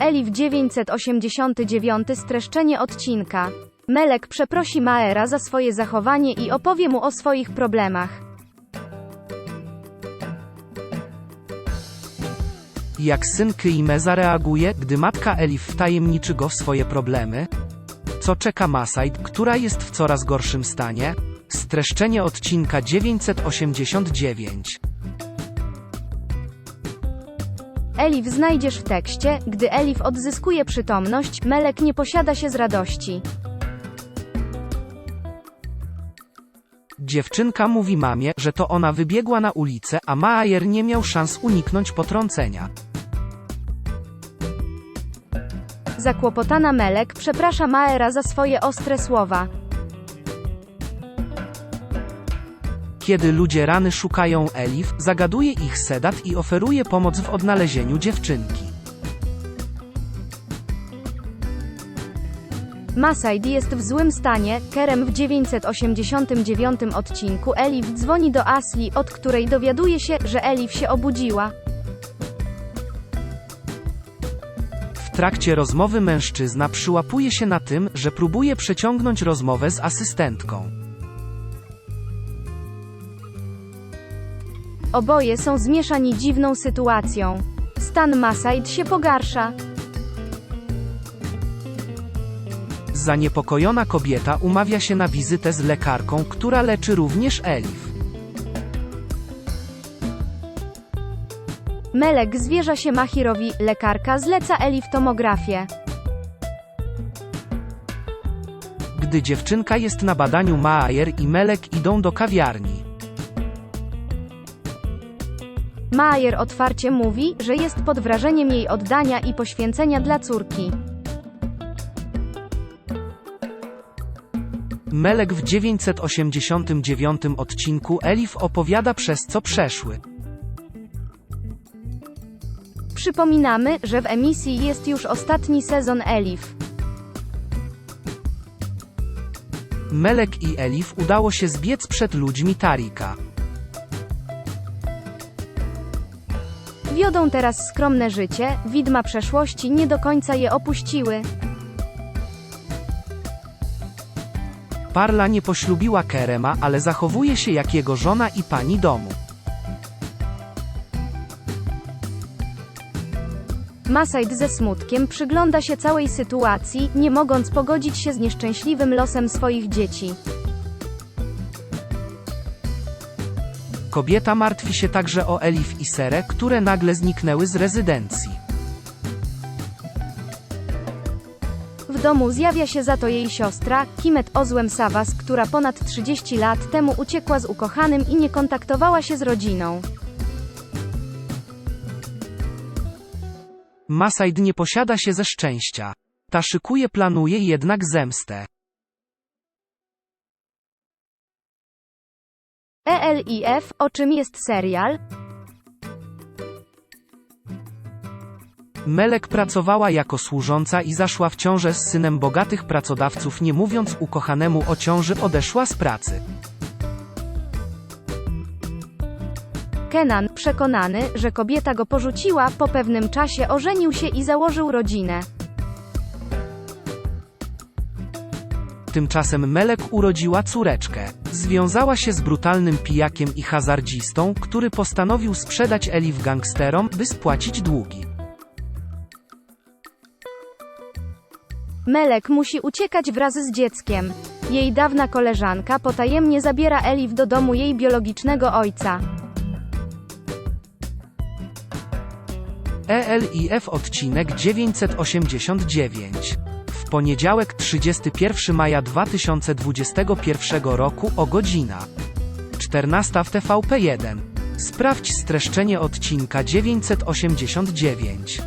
Elif 989 streszczenie odcinka. Melek przeprosi Maera za swoje zachowanie i opowie mu o swoich problemach. Jak syn Kyime zareaguje, gdy matka Elif wtajemniczy go w swoje problemy? Co czeka Masaid, która jest w coraz gorszym stanie? Streszczenie odcinka 989. Elif znajdziesz w tekście, gdy Elif odzyskuje przytomność, Melek nie posiada się z radości. Dziewczynka mówi mamie, że to ona wybiegła na ulicę, a Maajer nie miał szans uniknąć potrącenia. Zakłopotana Melek przeprasza Maera za swoje ostre słowa. Kiedy ludzie rany szukają Elif, zagaduje ich Sedat i oferuje pomoc w odnalezieniu dziewczynki. Masaid jest w złym stanie, Kerem w 989 odcinku Elif dzwoni do Asli, od której dowiaduje się, że Elif się obudziła. W trakcie rozmowy mężczyzna przyłapuje się na tym, że próbuje przeciągnąć rozmowę z asystentką. Oboje są zmieszani dziwną sytuacją. Stan Masaid się pogarsza. Zaniepokojona kobieta umawia się na wizytę z lekarką, która leczy również Elif. Melek zwierza się Mahirowi, lekarka zleca Elif tomografię. Gdy dziewczynka jest na badaniu Maajer i Melek idą do kawiarni. Majer otwarcie mówi, że jest pod wrażeniem jej oddania i poświęcenia dla córki. Melek w 989 odcinku Elif opowiada przez co przeszły. Przypominamy, że w emisji jest już ostatni sezon Elif. Melek i Elif udało się zbiec przed ludźmi Tarika. Wiodą teraz skromne życie, widma przeszłości nie do końca je opuściły. Parla nie poślubiła Kerema, ale zachowuje się jak jego żona i pani domu. Masaid ze smutkiem przygląda się całej sytuacji, nie mogąc pogodzić się z nieszczęśliwym losem swoich dzieci. Kobieta martwi się także o Elif i Serę, które nagle zniknęły z rezydencji. W domu zjawia się za to jej siostra, Kimet Ozłem Savas, która ponad 30 lat temu uciekła z ukochanym i nie kontaktowała się z rodziną. Masaid nie posiada się ze szczęścia. Ta szykuje planuje jednak zemstę. ELIF, o czym jest serial? Melek pracowała jako służąca i zaszła w ciążę z synem bogatych pracodawców nie mówiąc ukochanemu o ciąży odeszła z pracy. Kenan, przekonany, że kobieta go porzuciła, po pewnym czasie ożenił się i założył rodzinę. Tymczasem Melek urodziła córeczkę. Związała się z brutalnym pijakiem i hazardzistą, który postanowił sprzedać Elif gangsterom, by spłacić długi. Melek musi uciekać wraz z dzieckiem. Jej dawna koleżanka potajemnie zabiera Elif do domu jej biologicznego ojca. ELIF odcinek 989. Poniedziałek 31 maja 2021 roku o godzina 14 w TVP1. Sprawdź streszczenie odcinka 989.